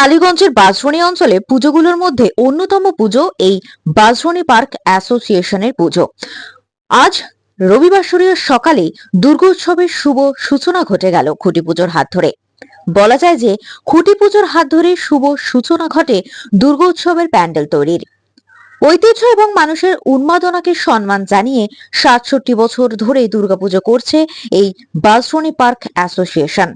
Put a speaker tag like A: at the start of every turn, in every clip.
A: টালিগঞ্জের বাঁশরণী অঞ্চলে পুজোগুলোর মধ্যে অন্যতম পুজো এই বাঁশরণী পার্ক অ্যাসোসিয়েশনের পুজো। আজ রবিবাসরীয় সকালে দুর্গোৎসবের শুভ সূচনা ঘটে গেল খুঁটি পুজোর হাত ধরে। বলা যায় যে খুঁটি পুজোর হাত ধরে শুভ সূচনা ঘটে দুর্গোৎসবের প্যান্ডেল তৈরির। ঐতিহ্য এবং মানুষের উন্মাদনাকে সম্মান জানিয়ে সাতষট্টি বছর ধরে দুর্গাপুজো করছে এই বাঁশরণী পার্ক অ্যাসোসিয়েশন।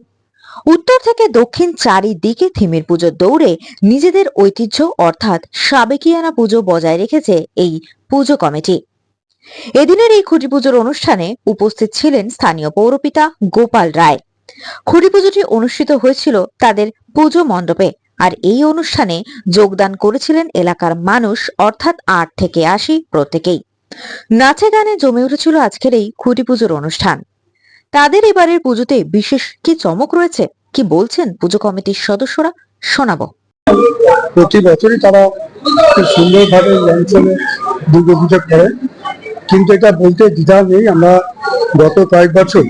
A: উত্তর থেকে দক্ষিণ চারিদিকে থিমের পুজোর দৌড়ে নিজেদের ঐতিহ্য, অর্থাৎ সাবেকিয়ানা পুজো বজায় রেখেছে এই পুজো কমিটি। এদিনের এই খুঁটি পুজোর অনুষ্ঠানে উপস্থিত ছিলেন স্থানীয় পৌরপিতা গোপাল রায়। খুঁটি পুজোটি অনুষ্ঠিত হয়েছিল তাদের পুজো মণ্ডপে আর এই অনুষ্ঠানে যোগদান করেছিলেন এলাকার মানুষ, অর্থাৎ আট থেকে আশি প্রত্যেকেই। নাচে গানে জমে উঠেছিল আজকের এই খুঁটি পুজোর অনুষ্ঠান। তাদের এবারের পুজোতে বিশেষ কি চমক রয়েছে? কি বলছেন পুজো কমিটির সদস্যরা? শোনাবো।
B: প্রতি বছরই তারা খুব সুন্দরভাবে অঞ্চলে দুর্গাপুজো করে। কিন্তু এটা বলতে দ্বিধা নেই, আমরা গত কয়েক বছর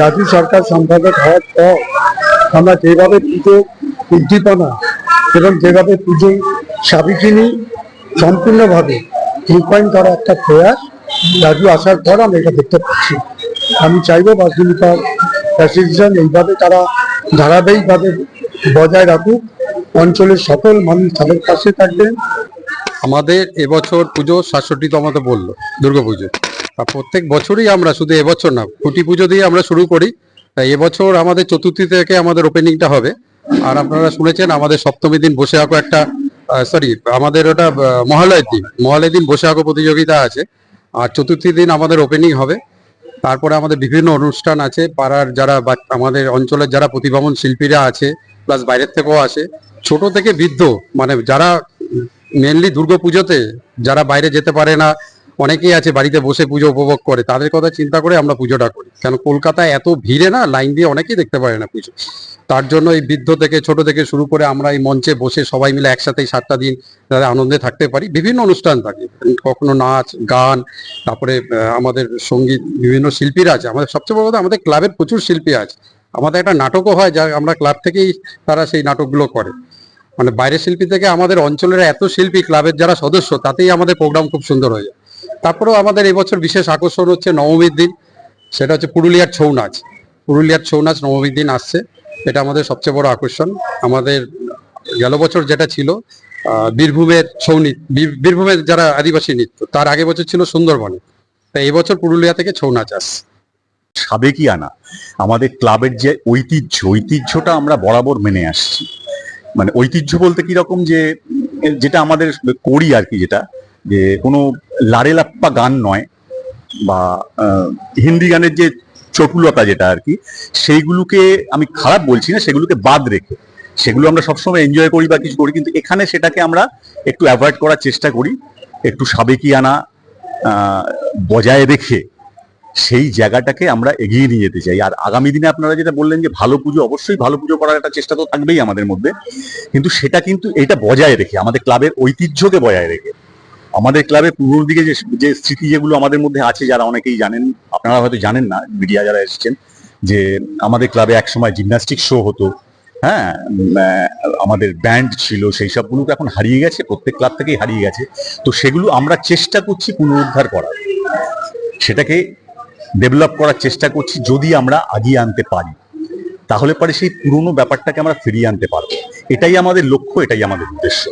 B: রাজ্য সরকার সম্পাদক হওয়ার পর আমরা যেভাবে পুজো উদ্দীপনা এবং যেভাবে পুজো সাবিকিনী সম্পূর্ণভাবে রূপায়ণ করা একটা প্রয়াস রাজু আসার পর আমরা এটা দেখতে পাচ্ছি। আমি চাইব বাসুলিকার অ্যাসোসিয়েশন এইভাবে তারা ধারাবাহিকভাবে বজায় রাখুক, অঞ্চলের সকল মানুষ তাদের পাশে থাকবেন।
C: আমাদের এবছর পুজো আমাদের বলল দুর্গাপুজো আর প্রত্যেক বছরই আমরা শুধু এবছর না, খুঁটি পুজো দিয়ে আমরা শুরু করি। তাই এবছর আমাদের চতুর্থী থেকে আমাদের ওপেনিংটা হবে। আর আপনারা শুনেছেন, আমাদের সপ্তমী দিন বসে আঁকো একটা সরি আমাদের ওটা মহালয়ের দিন মহালয়ের দিন বসে আঁকো প্রতিযোগিতা আছে। আর চতুর্থী দিন আমাদের ওপেনিং হবে। তারপরে আমাদের বিভিন্ন অনুষ্ঠান আছে, পাড়ার যারা আমাদের অঞ্চলের যারা প্রতিভাবন শিল্পীরা আছে প্লাস বাইরের থেকেও আসে। ছোট থেকে বৃদ্ধ মানে যারা মেনলি দুর্গা পুজোতে যারা বাইরে যেতে পারে না অনেকেই আছে বাড়িতে বসে পুজো উপভোগ করে, তাদের কথা চিন্তা করে আমরা পুজোটা করি। কেন কলকাতায় এত ভিড়ে না, লাইন দিয়ে অনেকেই দেখতে পারে না পুজো। তার জন্য এই বৃদ্ধ থেকে ছোট থেকে শুরু করে আমরা এই মঞ্চে বসে সবাই মিলে একসাথে সাতটা দিন তাদের আনন্দে থাকতে পারি। বিভিন্ন অনুষ্ঠান থাকে, কখনো নাচ, গান, তারপরে আমাদের সংগীত, বিভিন্ন শিল্পীরা আছে। আমাদের সবচেয়ে বড় কথা, আমাদের ক্লাবের প্রচুর শিল্পী আছে। আমাদের একটা নাটকও হয় যা আমরা ক্লাব থেকেই তারা সেই নাটকগুলো করে। মানে বাইরের শিল্পী থেকে আমাদের অঞ্চলের এত শিল্পী ক্লাবের যারা সদস্য, তাতেই আমাদের প্রোগ্রাম খুব সুন্দর হয়ে যায়। তারপরেও আমাদের এবছর বিশেষ আকর্ষণ হচ্ছে নবমীর দিন। সেটা হচ্ছে পুরুলিয়ার ছৌ নাচ। পুরুলিয়ার ছৌ নাচ নবমীর দিন আসছে। এটা আমাদের সবচেয়ে বড় আকর্ষণ। আমাদের গেল বছর যেটা ছিল বীরভূমের ছৌ বীরভূমের যারা আদিবাসী নৃত্য, তার আগে বছর ছিল সুন্দরবনে। তাই এবছর পুরুলিয়া থেকে ছৌ নাচ আসছে।
D: সাবেকিয়ানা আমাদের ক্লাবের যে ঐতিহ্য, ঐতিহ্যটা আমরা বরাবর মেনে আসছি। মানে ঐতিহ্য বলতে কি রকম যে, যেটা আমাদের করি আর কি যেটা যে কোনো লারেলাপ্পা গান নয় বা হিন্দি গানের যে চটুলতা যেটা আর কি, সেইগুলোকে আমি খারাপ বলছি না, সেগুলোকে বাদ রেখে। সেগুলো আমরা সবসময় এনজয় করি বা কিছু করি, কিন্তু এখানে সেটাকে আমরা একটু অ্যাভয়েড করার চেষ্টা করি, একটু সাবেকিয়ানা বজায় রেখে সেই জায়গাটাকে আমরা এগিয়ে নিয়ে যেতে চাই। আর আগামী দিনে আপনারা যেটা বললেন যে ভালো পুজো, অবশ্যই ভালো পুজো করার একটা চেষ্টা তো থাকবেই আমাদের মধ্যে, কিন্তু সেটা কিন্তু এটা বজায় রেখে, আমাদের ক্লাবের ঐতিহ্যকে বজায় রেখে। আমাদের ক্লাবে পূর্বর দিকে যে যে স্মৃতি যেগুলো আমাদের মধ্যে আছে, যারা অনেকেই জানেন, আপনারা হয়তো জানেন না, মিডিয়া যারা এসেছেন, যে আমাদের ক্লাবে একসময় জিমন্যাস্টিক শো হতো হ্যাঁ আমাদের ব্যান্ড ছিল, সেই সবগুলো তো এখন হারিয়ে গেছে, প্রত্যেক ক্লাব থেকেই হারিয়ে গেছে। তো সেগুলো আমরা চেষ্টা করছি পুনরুদ্ধার করার। সেটাকে ডেভেলপ করার চেষ্টা করছি যদি আমরা আগিয়ে আনতে পারি। তাহলে পরে সেই পুরনো ব্যাপারটাকে আমরা ফিরিয়ে আনতে পারব। এটাই আমাদের লক্ষ্য, এটাই আমাদের উদ্দেশ্য।